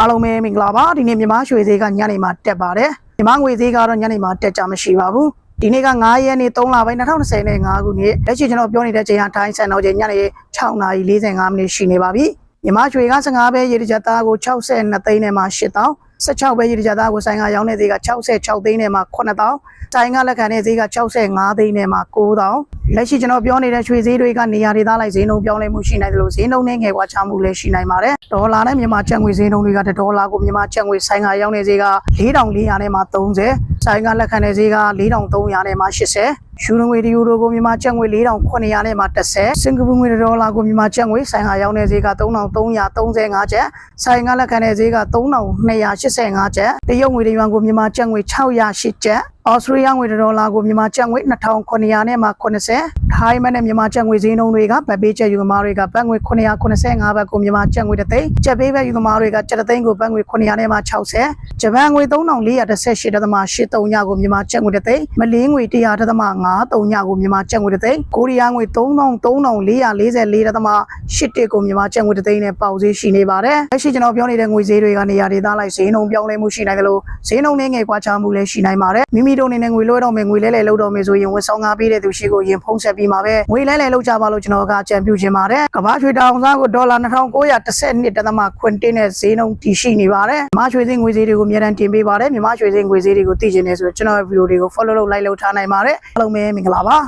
အားလုံးပဲမင်္ဂလာပါဒီနေ့မြန်မာရွှေဈေးကညနေမှာတက်ပါတယ်မြန်မာငွေဈေးကတော့ညနေမှာတက်ကြမရှိပါဘူးဒီနေ့က9ရက်နေ့3လပိုင်း2025ခုနှစ်လက်ရှိကျွန်တော်ပြောနေတဲ့ချိန်ဟာထိုင်းစံတော်ချိန်ညနေ6:45မိနစ်ရှိနေပါပြီမြန်မာရွှေက15ပဲရေတကြသားကို62သိန်းနဲ့မှ8000 16ပဲရေတကြသားကိုဆိုင်ကရောင်းတဲ့ဈေးက66သိန်းနဲ့မှ9000ဆိုင်ကလက်ခံတဲ့ဈေးက65သိန်းနဲ့မှ9000 လက်ရှိကျွန်တော်ပြောနေတဲ့ရွှေဈေးတွေကနေရာဒေသလိုက်ဈေးနှုန်းပြောင်းလဲမှုရှိနိုင်တယ်လို့ဈေးနှုန်းနဲ့ငယ်ကွာခြားမှုလည်းရှိနိုင်ပါတယ်ဒေါ်လာနဲ့မြန်မာကျပ်ငွေဈေးနှုန်းတွေကတစ်ဒေါ်လာကိုမြန်မာကျပ်ငွေဆိုင်ကရောင်းတဲ့ဈေးက4400နဲ့မှ30ဆိုင်ကလက်ခံတဲ့ဈေးက4300နဲ့မှ80ရှူရငွေဒီယူရိုကိုမြန်မာကျပ်ငွေ4900နဲ့မှ30စင်ကာပူငွေဒေါ်လာကိုမြန်မာကျပ်ငွေဆိုင်ကရောင်းတဲ့ဈေးက3335ကျပ်ဆိုင်ကလက်ခံတဲ့ဈေးက3285ကျပ်တရုတ်ငွေဒီယွမ်ကိုမြန်မာကျပ်ငွေ608ကျပ် ဩစတြေးလျငွေဒေါ်လာကိုမြန်မာကျပ်ငွေ2900နဲ့မှ80 ထိုင်းမနဲ့မြန်မာကျပ်ငွေဈေးနှုန်းတွေကဗတ်ပေးကျပ်ယူသမားတွေကဘတ်ငွေ985ဘတ်ကိုမြန်မာကျပ်ငွေတစ်သိန်းကျပ်ပေးဘတ်ယူသမားတွေကကျပ်တစ်သိန်းကိုဘတ်ငွေ900နဲ့မှ60ဂျပန်ငွေ3418.83ညကိုမြန်မာကျပ်ငွေတစ်သိန်းမလေးငွေ100.53ညကိုမြန်မာကျပ်ငွေတစ်သိန်းကိုရီးယားငွေ3344.81ကိုမြန်မာကျပ်ငွေတစ်သိန်းနဲ့ပေါက်ဈေးရှိနေပါတယ်လက်ရှိကျွန်တော်ပြောနေတဲ့ငွေဈေးတွေကနေရာဒေသလိုက်ဈေးနှုန်းပြောင်းလဲမှုရှိနိုင်တယ်လို့ဈေးနှုန်းနဲ့ငယ်ကွာခြားမှုလည်းရှိနိုင်ပါတယ်မိမိတို့အနေနဲ့ငွေလွှဲတော့မယ်ငွေလဲလဲလုပ်တော့မယ်ဆိုရင်ဝန်ဆောင်ကားပေးတဲ့သူရှိကိုရင်ဖုံးဆက်ပြီးမှာပဲငွေလဲလဲလုပ်ကြပါလို့ကျွန်တော်ကကြံပြုခြင်းပါတယ်ကမ္ဘာရွှေတောင်စားကိုဒေါ်လာ2912တက်သမခွင်တင်းတဲ့ဈေးနှုန်းတည်ရှိနေပါတယ်မြမရွှေစင်းငွေဈေးတွေကိုအများတန်းတင်ပေးပါတယ်မြမရွှေစင်းငွေဈေးတွေကိုသိချင်နေဆိုတော့ကျွန်တော်ရဲ့ဗီဒီယိုတွေကို follow လုပ် like လုပ်ထားနိုင်ပါတယ်အားလုံးပဲမင်္ဂလာပါ